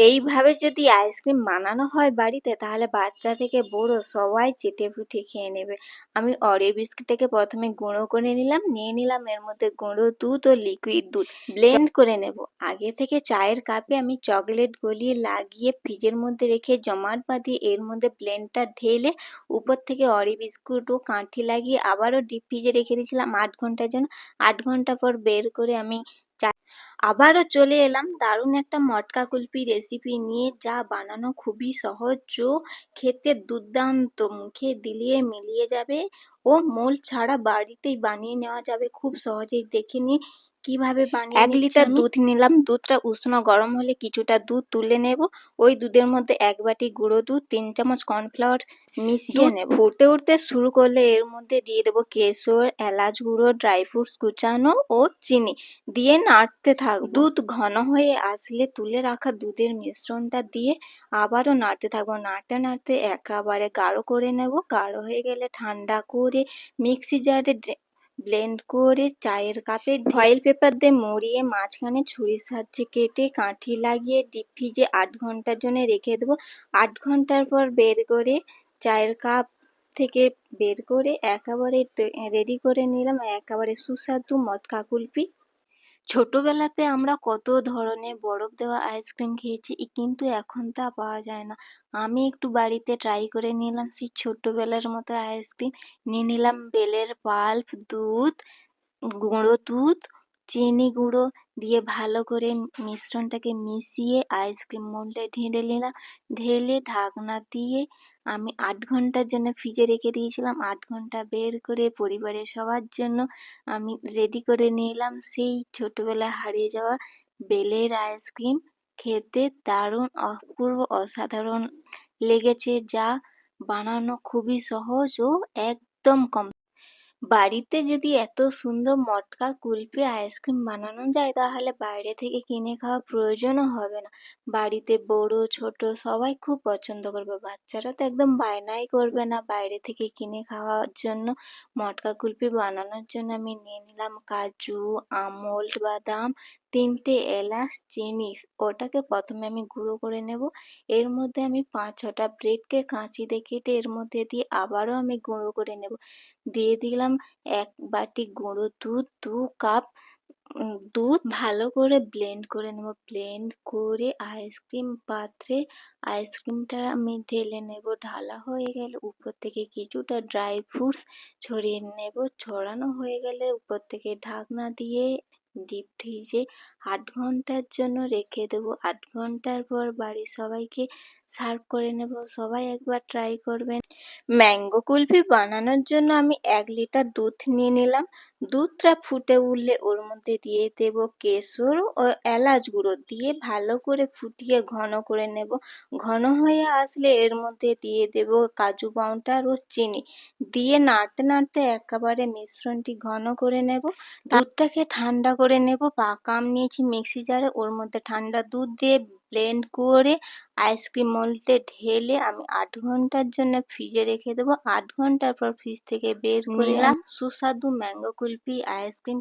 এইভাবে যদি আইসক্রিম বানানো হয় বাড়িতে, তাহলে বাচ্চা থেকে বুড়ো সবাই চেটে ফুটে খেয়ে নেবে। আমি অরিও বিস্কুটটাকে প্রথমে গুঁড়ো করে নিলাম, নিয়ে নিলাম, এর মধ্যে গুঁড়ো দুধ ও লিকুইড দুধ। ব্লেন্ড করে নেব। আগে থেকে চায়ের কাপে আমি চকলেট গলিয়ে লাগিয়ে ফ্রিজের মধ্যে রেখে জমাট বাঁধিয়ে এর মধ্যে ব্লেন্ডটা ঢেলে উপর থেকে অরি বিস্কুট ও কাঠি লাগিয়ে আবারও ডিপ ফ্রিজে রেখে দিয়েছিলাম আট ঘণ্টার জন্য। আট ঘণ্টা পর বের করে আমি আবারও চলে এলাম দারুণ একটা মটকা কুলপি রেসিপি নিয়ে যা বানানো খুবই সহজ ও খেতে দুর্দান্ত। মুখে দিলিয়ে মিলিয়ে যাবে ও মোল ছাড়া বাড়িতেই বানিয়ে নেওয়া যাবে। খুব সহজেই দেখে নিই কীভাবে বানিয়ে এক লিটার দুধ নিলাম। দুধটা উষ্ণ গরম হলে কিছুটা দুধ তুলে নেব। ওই দুধের মধ্যে এক বাটি গুঁড়ো দুধ তিন চামচ কর্নফ্লাওয়ার মিশিয়ে নেব। ফুটে উঠতে শুরু করলে এর মধ্যে দিয়ে দেবো কেশর এলাচ গুঁড়ো ড্রাই ফ্রুটস কুচানো ও চিনি। দিয়ে নাড়তে থাক দুধ ঘন হয়ে আসলে তুলে রাখা দুধের মিশ্রণটা দিয়ে আবারও নাড়তে থাকব। নাড়তে নাড়তে একেবারে গাঢ় করে নেব। গাঢ় হয়ে গেলে ঠান্ডা করে মিক্সি জারে ব্লেন্ড করে চায়ের কাপে ফয়েল পেপার দিয়ে মুড়িয়ে মাঝখানে ছুরি সাহায্যে কেটে কাঠি লাগিয়ে ডিপ ফ্রিজে আট ঘণ্টার জন্য রেখে দেবো। আট ঘণ্টার পর বের করে চায়ের কাপ থেকে বের করে একেবারে রেডি করে নিলাম। একেবারে সুস্বাদু মটকা কুলফি ছোটবেলাতে আমরা কত ধরনের বরফ দেওয়া আইসক্রিম খেয়েছি কিন্তু এখন তা পাওয়া যায় না। আমি একটু বাড়িতে ট্রাই করে নিলাম, সেই ছোট্টবেলার মতো আইসক্রিম নিয়ে নিলাম বেলের পাল্প দুধ, গুঁড়ো দুধ, চিনি গুঁড়ো দিয়ে ভালো করে মিশ্রণটাকে মিশিয়ে আইসক্রিম মোল্ডে ঢেলে নিলাম। ঢেলে ঢাকনা দিয়ে আমি আট ঘণ্টার জন্য ফ্রিজে রেখে দিয়েছিলাম। আট ঘণ্টা বের করে পরিবারের সবার জন্য আমি রেডি করে নিলাম। সেই ছোটোবেলায় হারিয়ে যাওয়া বেলের আইসক্রিম খেতে দারুণ, অপূর্ব, অসাধারণ লেগেছে, যা বানানো খুবই সহজ ও একদম কম বাড়িতে যদি এত সুন্দর মটকা কুলপি আইসক্রিম বানানো যায়, তাহলে বাইরে থেকে কিনে খাওয়ার প্রয়োজনও হবে না। বাড়িতে বড়, ছোট সবাই খুব পছন্দ করবে। বাচ্চারা তো একদম বায়নাই করবে না। বাইরে থেকে কিনে খাওয়ার জন্য, মটকা কুলপি বানানোর জন্য আমি নিয়ে নিলাম কাজু আমল্ড বাদাম তিনটে এলাচ, চিনি, ওটাকে প্রথমে আমি গুঁড়ো করে নেব। এর মধ্যে আমি পাঁচ, ছটা ব্রেডকে কাঁচি দিয়ে কেটে এর মধ্যে দিয়ে আবারও আমি গুঁড়ো করে নেব। দিয়ে দিলাম এক বাটি গুঁড়ো দুধ, দু কাপ দুধ ভালো করে ব্লেন্ড করে নেব। ব্লেন্ড করে আইসক্রিম পাত্রে আইসক্রিমটা আমি ঢেলে নেব। ঢালা হয়ে গেলে উপর থেকে কিছুটা ড্রাই ফ্রুটস ছড়িয়ে নেব। ছড়ানো হয়ে গেলে উপর থেকে ঢাকনা দিয়ে ডিপ ফ্রিজে আট ঘণ্টার জন্য রেখে দেবো। আট ঘণ্টার পর বাড়ির সবাইকে সার্ভ করে নেব। সবাই একবার ট্রাই করবেন। ম্যাঙ্গো কুলফি বানানোর জন্য আমি এক লিটার দুধ নিয়ে নিলাম। দুধটা ফুটে উঠলে ওর মধ্যে দিয়ে দেব কেশর ও এলাচ গুঁড়ো। দিয়ে ভালো করে ফুটিয়ে ঘন করে নেব। ঘন হয়ে আসলে এর মধ্যে দিয়ে দেব কাজু পাউডার ও চিনি। দিয়ে নাড়তে নাড়তে একেবারে মিশ্রণটি ঘন করে নেব। দুধটাকে ঠান্ডা করে নেব। পাকা আম নিয়েছি মিক্সি জারে। ওর মধ্যে ঠান্ডা দুধ দিয়ে ব্লেন্ড করে আইসক্রিম মোল্ডে ঢেলে আমি আট ঘণ্টার জন্য ফ্রিজে রেখে দেবো। আট ঘণ্টার পর ফ্রিজ থেকে বের করলাম সুস্বাদু ম্যাঙ্গো কুলফি আইসক্রিম